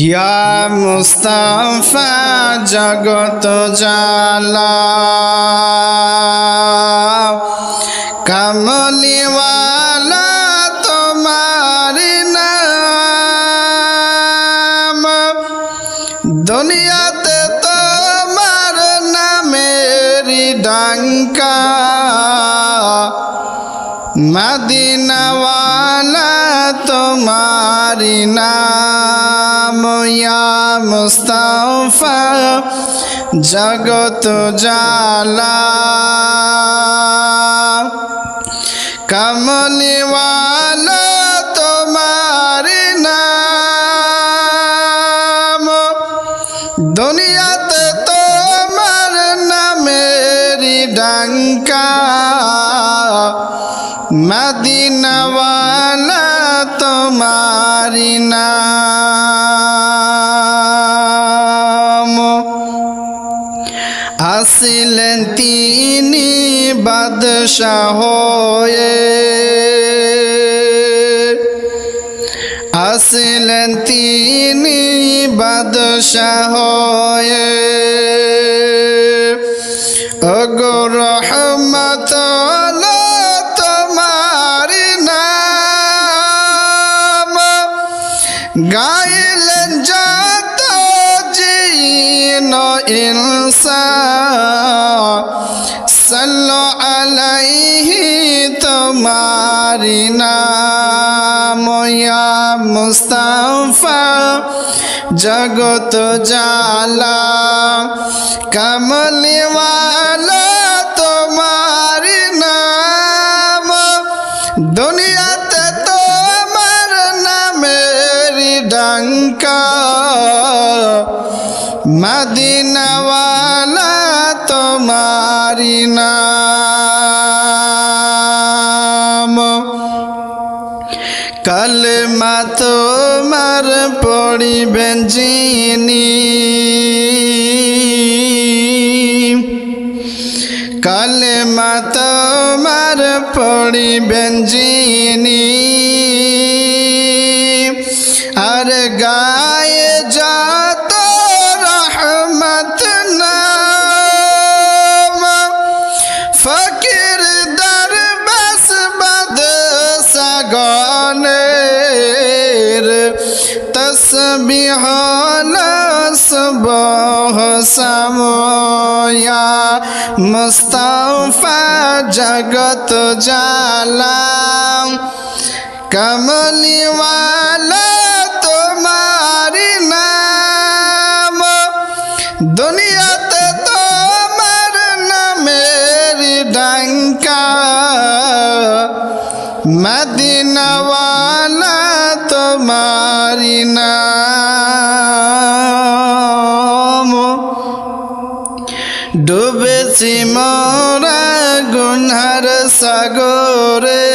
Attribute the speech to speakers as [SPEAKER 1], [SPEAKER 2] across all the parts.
[SPEAKER 1] ইয়া মুস্তাফা জগত জালা কমলিওয়ালা তোমার নাম। দুনিয়াতে মদিনাওয়ালা তোমারি নাম মুস্তাফা জগত জালা কমলিওয়ালা তোমারি নাম দুনিয়াতে তোমার নামেরি ডাঙ্কা। মদিনাওয়ালা তোমারি নাম। আসিলেন তিনি বাদশাহ হয়ে। আসিলেন তিনি বাদশাহ হয়ে। ওগো জগত জালা কমলিওয়ালা তোমার নাম দুনিয়াতে তোমার নামেরি ডাঙ্কা। মদিনাওয়ালা তোমারি নাম। কালেমা তোমার পড়িবেন যিনি। কালেমা তোমার পড়িবেন যিনি। আর গায়ে তসবিহ সুবহ সময়া মুস্তাফা জগত জালা কমলিওয়ালা তোমার নাম দুনিয়াতে তোমার নামের ডাঙ্কা মদিনাওয়ালা তোমারি নাম ডুবেছি মরা গুনার সাগরে।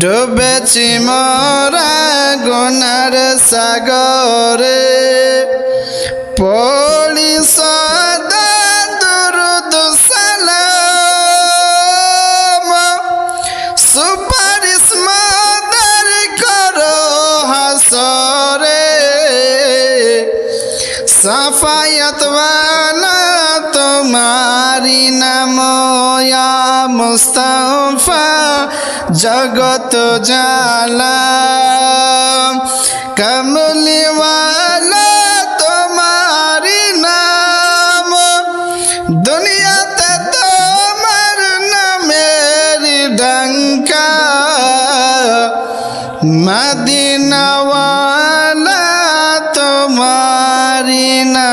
[SPEAKER 1] ডুবেছি মরা গুনার সাগরে। সাফায়াত ওয়ালা তোমারি নাম ইয়া মুস্তাফা জগত জালা কমলিওয়ালা তোমারি নাম, দুনিয়াতে তোমার নামের ডঙ্কা। মদিনাওয়া না